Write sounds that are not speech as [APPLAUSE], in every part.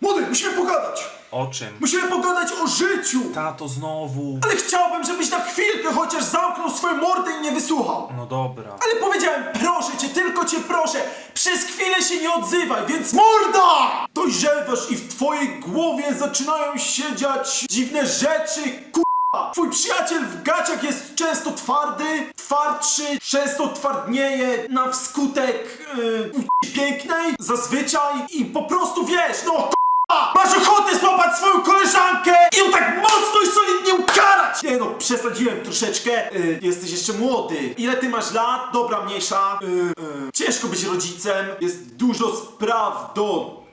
Młody, musimy pogadać! O czym? Musimy pogadać o życiu! Tato, znowu. Ale chciałbym, żebyś na chwilkę chociaż zamknął swoją mordę i nie wysłuchał. No dobra. Ale powiedziałem, proszę cię, tylko cię proszę, przez chwilę się nie odzywaj, więc morda! Dojrzewasz i w twojej głowie zaczynają się dziać dziwne rzeczy, k***a. Twój przyjaciel w gaciach jest często twardy, twardszy, często twardnieje na wskutek yy, pięknej, zazwyczaj i po prostu wiesz, no k***a, Masz ochotę złapać swoją koleżankę i ją tak mocno i solidnie ukarać! Nie no, przesadziłem troszeczkę. Y, jesteś jeszcze młody. Ile ty masz lat? Dobra, mniejsza. Y, y, ciężko być rodzicem. Jest dużo spraw do...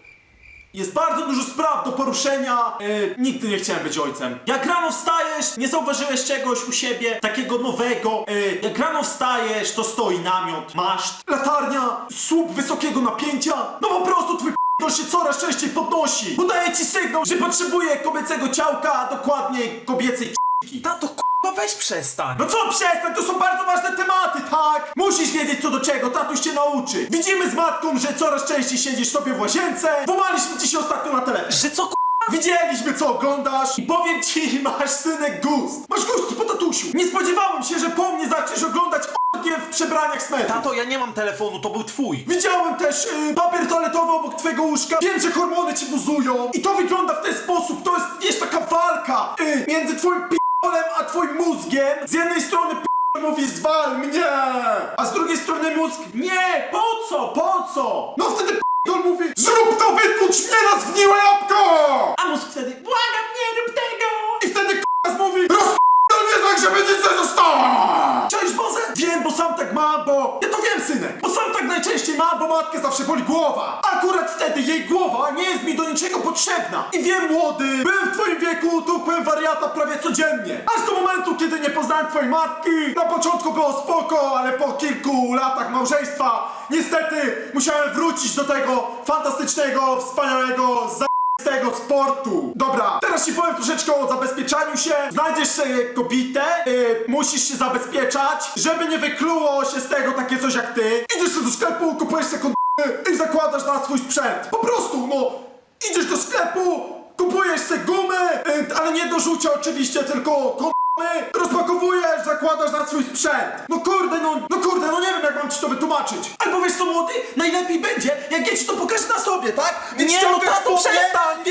Jest bardzo dużo spraw do poruszenia. Y, nigdy nie chciałem być ojcem. Jak rano wstajesz, nie zauważyłeś czegoś u siebie takiego nowego. Y, jak rano wstajesz, to stoi namiot, maszt, latarnia, słup wysokiego napięcia. No po prostu twój to się coraz częściej podnosi. Podaje ci sygnał, że potrzebuje kobiecego ciałka, a dokładniej kobiecej c***ki. Tato, k***a, weź przestań. No co przestań, to są bardzo ważne tematy, tak? Musisz wiedzieć co do czego, tatuś cię nauczy. Widzimy z matką, że coraz częściej siedzisz sobie w łazience. Wołaliśmy ci się ostatnio na telefon. Że co k***a? Widzieliśmy co oglądasz i powiem ci, [LAUGHS] masz synek gust. Masz gust po tatusiu. Nie spodziewałem się, że po mnie zaczniesz oglądać w przebraniach smetu. Tato, ja nie mam telefonu, to był twój. Widziałem też y, papier toaletowy obok twojego łóżka. Wiem, że hormony ci buzują. I to wygląda w ten sposób. To jest, wiesz, taka walka y, między twoim a mózgiem. Z jednej strony p***ol mówi zwal mnie, a z drugiej strony mózg nie, po co, po co? No wtedy p***ol mówi zrób to, wytłucz mnie na zgniłe jabłko! A mózg wtedy błagam, nie rób tego! I wtedy k***a mówi rozp***ol mnie tak, żeby nic nie zostało! Cześć Boże! Wiem, bo sam tak mam, bo... Ja to wiem, synek! Najczęściej mam, bo matkę zawsze boli głowa! Akurat wtedy jej głowa nie jest mi do niczego potrzebna! I wiem, młody, byłem w twoim wieku, tłukłem wariata prawie codziennie! Aż do momentu, kiedy nie poznałem twojej matki! Na początku było spoko, ale po kilku latach małżeństwa niestety musiałem wrócić do tego fantastycznego, wspaniałego, za z tego sportu. Dobra, teraz ci powiem troszeczkę o zabezpieczaniu się. Znajdziesz sobie kobietę, yy, musisz się zabezpieczać, żeby nie wykluło się z tego takie coś jak ty. Idziesz do sklepu, kupujesz sobie i zakładasz na swój sprzęt. Po prostu, no, idziesz do sklepu, kupujesz sobie gumy, yy, ale nie do rzucia oczywiście, tylko kondomy. Na swój sprzęt. No kurde, no, no kurde, no nie wiem jak mam ci to wytłumaczyć. Albo wiesz co młody, najlepiej będzie, jak ja ci to pokażę na sobie, tak? Więc Nie, no ściągasz tato, spodnie, przestań!